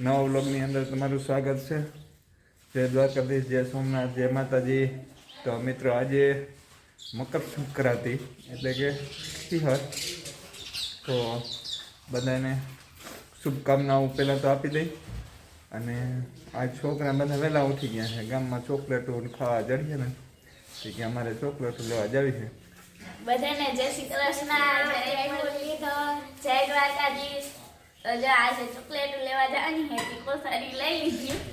નવા વ્લોગની અંદર તમારું સ્વાગત છે. જય દ્વારકાધીશ, જય સોમનાથ, જય માતાજી. તો મિત્રો, આજે મકર સંક્રાંતિ એટલે કે તિહર. તો બધાને શુભકામનાઓ પહેલાં તો આપી દઈ. અને આ છોકરા બધા વહેલા ઉઠી ગયા છે. ગામમાં ચોકલેટો ખાવા જડીએ ને, તો કે અમારે ચોકલેટો લેવા જવી છે. બધાને જય શ્રી કૃષ્ણ. જય જય દ્વારકાધીશ.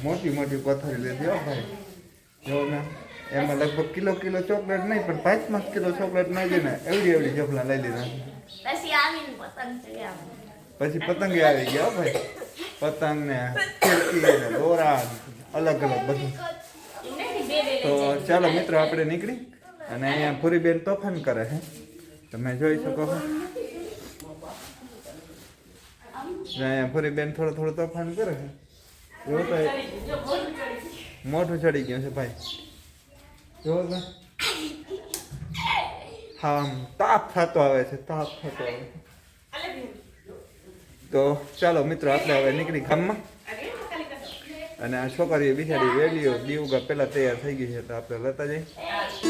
મોટી મોટી કોથળી લઈ દો ભાઈ. જો ને એમાં લગભગ કિલો કિલો ચોકલેટ નહીં પણ પાંચ પાંચ કિલો ચોકલેટ છે ને એવડી એવડી જફલા લઈ લીધા. પછી પતંગ આવું ગયા ભાઈ. પતંગ ને ખીડકી ને દોરા અલગ અલગ બધું. તો ચાલો મિત્રો આપણે નીકળી અને અહીંયા પૂરીબેન તોફાન કરે છે. તમે જોઈ શકો છો. ને અહીંયા પૂરીબેન થોડો થોડો તોફાન કરે છે. જો તો મોઢું ચડી ગયું છે ભાઈ. જો તો. હા તાપ થતો આવે છે, તાપ થતો આવે છે. તો ચાલો મિત્રો, આપણે હવે નીકળી ગામમાં. અને આ છોકરીઓ બિચારી વેલીઓ દીવગા પહેલાં તૈયાર થઈ ગઈ છે, તો આપણે લેતા જઈએ.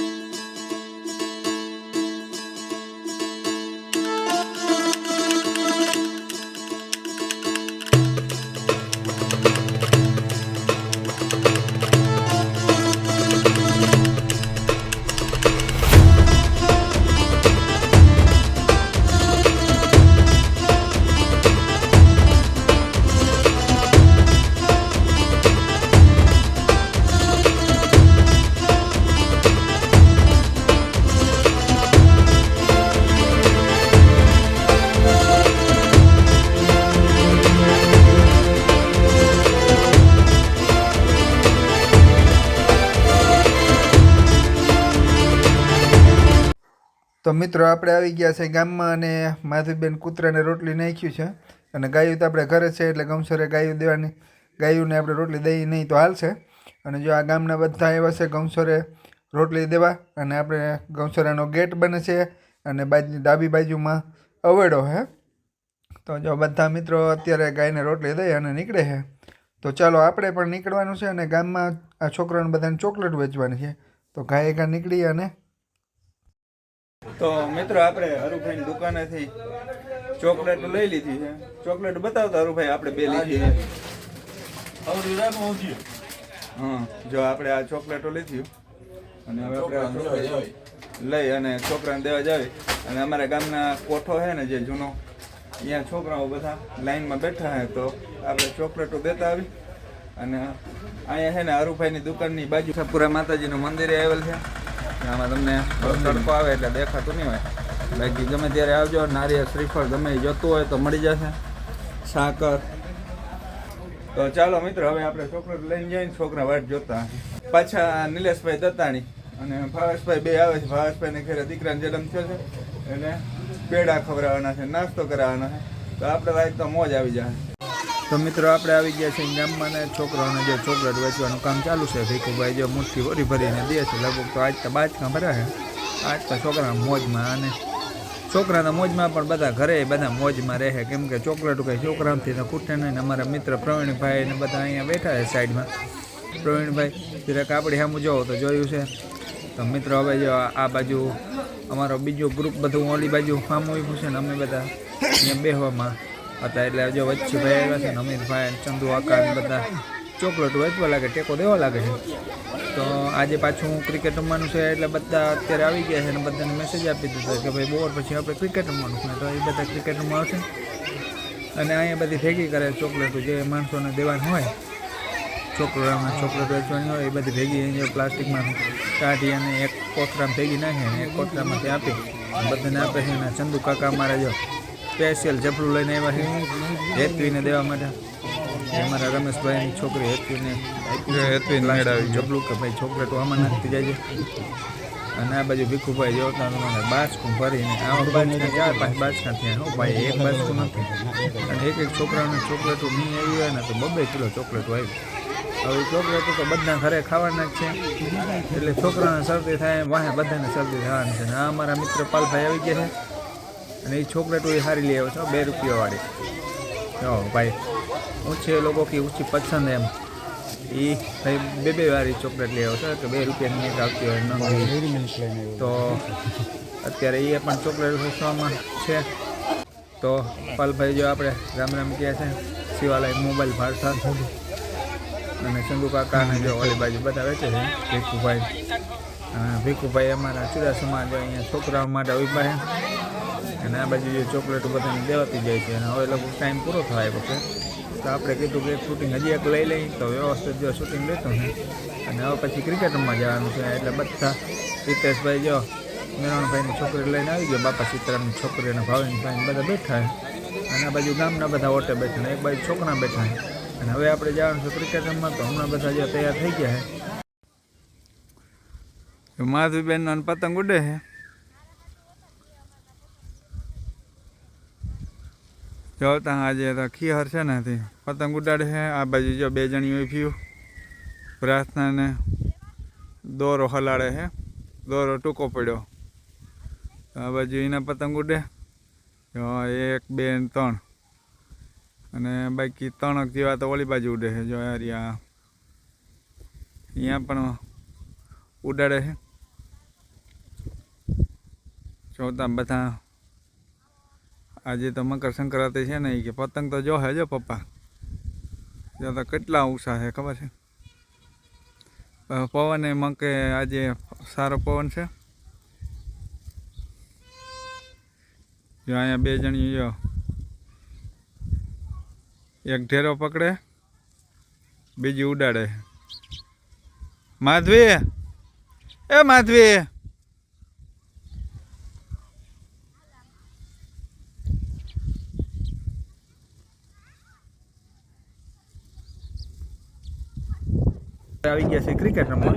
તો મિત્રો, આપણે આવી ગયા છે ગામમાં અને માધવીબેન કૂતરાને રોટલી નાખ્યું છે. અને ગાયું તો આપણે ઘરે છે, એટલે ગમસરે ગાયું દેવાની. ગાયુંને આપણે રોટલી દઈ નહીં તો હાલશે અને જો આ ગામના બધા એવા છે ગમસરે રોટલી દેવા અને આપણે ગૌસરાનો ગેટ બને છે અને બાજુ ડાબી બાજુમાં અવેડો હે. તો જો બધા મિત્રો અત્યારે ગાયને રોટલી દઈ અને નીકળે છે તો ચાલો આપણે પણ નીકળવાનું છે અને ગામમાં આ છોકરાને બધાને ચોકલેટ વેચવાની છે. તો ગાય ગા નીકળી અને તો મિત્રો આપણે હરુભાઈની દુકાનેથી ચોકલેટ લઈ લીધી છે. ચોકલેટ બતાવતા હરુભાઈ આપણે બે લીધી છે. હા જો આપણે આ ચોકલેટો લીધી. અને હવે આપણે લઈ અને છોકરાને દેવા જાવી અને અમારા ગામના કોઠો છે ને જે જૂનો અહીંયા છોકરાઓ બધા લાઈનમાં બેઠા છે. તો આપણે ચોકલેટો દેતા આવી. અને અહીંયા છે ને હરુભાઈની દુકાનની બાજુ સાપુરા માતાજીનું મંદિરે આવેલ છે. આમાં તમને તડકો આવે એટલે દેખાતું નહીં હોય. બાકી ગમે ત્યારે આવજો, નારિયેળ, શ્રીફળ ગમે જોતું હોય તો મળી જશે. સાકર. તો ચાલો મિત્ર, હવે આપણે ચોકલેટ લઈને જઈને છોકરા વાટ જોતા. પાછા નિલેશભાઈ દત્તાણી અને ભાવેશભાઈ બે આવે છે. ભાવેશભાઈને ઘરે દીકરાનો જન્મ થયો છે એટલે પેડા ખવડાવવાના છે, નાસ્તો કરાવવાનો છે. તો આપણે લાઈક તો મોજ આવી જાય. તો મિત્રો, આપણે આવી ગયા છે ગામમાં ને છોકરાઓને જે ચોકલેટ વેચવાનું કામ ચાલુ છે. ભીખુભાઈ જે મુઠ્ઠી ભરી ભરીને દે છે. લગભગ તો આજ તો બાજકા ભર્યા છે. આજ તો છોકરા મોજમાં અને છોકરાના મોજમાં પણ બધા ઘરે બધા મોજમાં રહે કેમ કે ચોકલેટ કંઈ છોકરાઓથી તો ખૂટે નહીં અમારા મિત્ર પ્રવીણભાઈ ને બધા અહીંયા બેઠા છે સાઈડમાં. પ્રવીણભાઈ જરાક આપણે સામે જોવો તો જોયું છે. તો મિત્રો, હવે જો આ બાજુ અમારો બીજો ગ્રુપ બધું ઓલી બાજુ સામું આવ્યું છે ને અમે બધા અહીંયા બેહવામાં હતા એટલે જો વચ્ચે ભાઈ આવ્યા છે ને અમિતભાઈ ચંદુ આકાર બધા ચોકલેટ વેચવા લાગે, ટેકો દેવા લાગે છે. તો આજે પાછું ક્રિકેટ રમવાનું છે એટલે બધા અત્યારે આવી ગયા છે અને બધાને મેસેજ આપી દીધો કે ભાઈ બોર પછી આપણે ક્રિકેટ રમવાનું છે. તો એ બધા ક્રિકેટ રમવા આવશે. અને અહીંયા બધી ભેગી કરે ચોકલેટો જે માણસોને દેવાની હોય છોકરામાં ચોકલેટ વેચવાની હોય, એ બધી ભેગી અહીંયા પ્લાસ્ટિકમાં કાઢી અને એક કોથરામાં ભેગી નાખે એક કોથરામાંથી આપી. બધાને આપે છે અને ચંદુ કાકા અમારા જો સ્પેશિયલ જબલું લઈને આવ્યા છે. હેતવીને દેવા માટે. અમારા રમેશભાઈની છોકરી હેતવીને હેતવીને લાગડાવી જબલું કે ભાઈ ચોકલેટો આમાં નાખતી જાય છે. અને આ બાજુ ભીખુભાઈ જોતા મને બાસકું ભરીને આવા બાચકા ચાર પાંચ બાચકા થયા. હો ભાઈ એક બાચકું નથી. અને એક એક છોકરાઓને ચોકલેટો નહીં આવી હોય ને તો બબે કિલો ચોકલેટો આવી હવે ચોકલેટો તો બધા ઘરે ખાવાના જ છે. એટલે છોકરાને શરદી થાય વાહે બધાને શરદી થવાની છે. આ અમારા મિત્ર પાલભાઈ આવી ગયા છે. અને એ ચોકલેટ હોય સારી લઈ આવ્યો છો બે રૂપિયાવાળી. જો, ભાઈ ઊંચી લોકો કે ઊંચી પસંદ એમ. એ ભાઈ, બે બે વાળી ચોકલેટ લઈ આવ્યો છો કે બે રૂપિયાની એક આવતી હોય, ન તો અત્યારે એ પણ ચોકલેટ વેચવામાં છે. તો પલભાઈ, જો આપણે રામ રામ કહે છે, શિવાલય મોબાઈલ ભારસા અને ચંદુ કાકાને જો ઓલી બાજુ બધા વેચે છે, ભીખુભાઈ. ભીખુભાઈ અમારા ચુડાસમાં જો અહીંયા છોકરાઓ માટે ઊભા છે અને આ બાજુ જે ચોકલેટો બધાને દેવાતી જાય છે અને હવે લોકો ટાઈમ પૂરો થાય પછી. તો આપણે કીધું કે શૂટિંગ હજી એક લઈ લઈ તો વ્યવસ્થિત જો શૂટિંગ લેતો છે અને હવે પછી ક્રિકેટ રમવા જવાનું છે. એટલે બધા રિતેશભાઈ જો મેરણભાઈની છોકરી લઈને આવી ગયો. બાપા સીતારામની છોકરી અને ભાવિનભાઈ બધા બેઠા અને આ બાજુ ગામના બધા ઓટે બેઠા એક બાજુ છોકરા બેઠા અને હવે આપણે જવાનું છે ક્રિકેટ રમવા. તો હમણાં બધા જે તૈયાર થઈ ગયા છે. માધવીબેન પતંગ ઉડે છે. જો ત્યાં આજે તો ખીહર છે ને તે પતંગ ઉડાડે છે. આ બાજુ જો બે જણી ઉભ્યું પ્રાર્થનાને દોરો હલાડે છે. દોરો ટૂંકો પડ્યો. આ બાજુ એના પતંગ ઉડે. જો એક, બે ત્રણ. અને બાકી ત્રણક જેવા તો ઓલી બાજુ ઉડે છે. જો યાર અહીંયા પણ ઉડાડે છે. જોતા બધા આજે તો મકર સંક્રાંતિ છે ને એ કે પતંગ તો જો હે જો પપ્પા. જો તો કેટલા ઉષા છે ખબર છે? પવન એ મકે આજે સારો પવન છે. જો અહીંયા બે જણી જો એક ઢેરો પકડે, બીજી ઉડાડે. માધવી! એ માધવી! આવી ગયા છે ક્રિકેટ રમવા.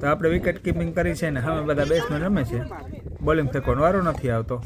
તો આપણે વિકેટ કીપિંગ કરી છે ને હવે બધા બેટ્સમેન રમે છે. બોલિંગ ફેંકવાનો વારો નથી આવતો.